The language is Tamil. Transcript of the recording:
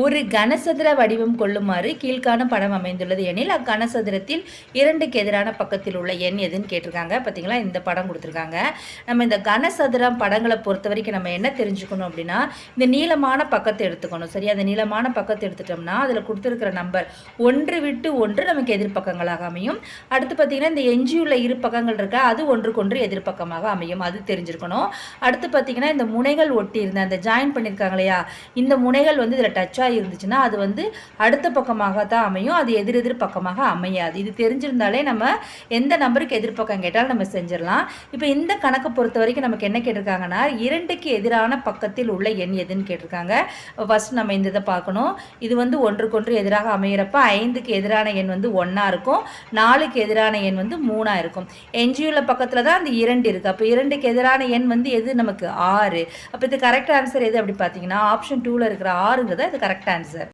ஒரு கனசதுர வடிவம் கொள்ளுமாறு கீழ்காணும் படம் அமைந்துள்ளது எனில் அக்கனசதுரத்தில் இரண்டுக்கு எதிரான பக்கத்தில் உள்ள எண் எதுன்னு கேட்டிருக்காங்க. பார்த்தீங்களா இந்த படம் கொடுத்துருக்காங்க. நம்ம இந்த கனசதுரம் படங்களை பொறுத்த வரைக்கும் நம்ம என்ன தெரிஞ்சுக்கணும் அப்படின்னா இந்த நீளமான பக்கத்தை எடுத்துக்கணும். சரி அந்த நீளமான பக்கத்தை எடுத்துட்டோம்னா அதில் கொடுத்துருக்கிற நம்பர் ஒன்று விட்டு ஒன்று நமக்கு எதிர்ப்பக்கங்களாக அமையும். அடுத்து பார்த்தீங்கன்னா இந்த எஞ்சியுள்ள இரு பக்கங்கள் இருக்கா அது ஒன்றுக்கொன்று எதிர்ப்பக்கமாக அமையும். அது தெரிஞ்சிருக்கணும். அடுத்து பார்த்தீங்கன்னா இந்த முனைகள் ஒட்டி இருந்த அந்த ஜாயின் பண்ணியிருக்காங்க இல்லையா? இந்த முனைகள் வந்து இதில் டச் டச்சாக இருந்துச்சுன்னா அது வந்து அடுத்த பக்கமாக தான் அமையும். அது எதிர் எதிர் பக்கமாக அமையாது. இது தெரிஞ்சிருந்தாலே நம்ம எந்த நம்பருக்கு எதிர்பக்கம் கேட்டாலும் நம்ம செஞ்சிடலாம். இப்போ இந்த கணக்கை பொறுத்த வரைக்கும் நமக்கு என்ன கேட்டிருக்காங்கன்னா இரண்டுக்கு எதிரான பக்கத்தில் உள்ள எண் எதுன்னு கேட்டிருக்காங்க. ஃபர்ஸ்ட் நம்ம இந்த இதை பார்க்கணும். இது வந்து ஒன்றுக்கொன்று எதிராக அமையிறப்ப ஐந்துக்கு எதிரான எண் வந்து ஒன்றா இருக்கும். நாலுக்கு எதிரான எண் வந்து மூணாக இருக்கும். எஞ்சியுள்ள பக்கத்தில் தான் அந்த இரண்டு இருக்குது அப்போ இரண்டுக்கு எதிரான எண் வந்து எது? நமக்கு ஆறு. அப்போ இது கரெக்ட் ஆன்சர் எது? அப்படி பார்த்தீங்கன்னா ஆப்ஷன் டூவில் இருக்கிற ஆறுங்கிறத இது கரெக்ட் ஆன்சர்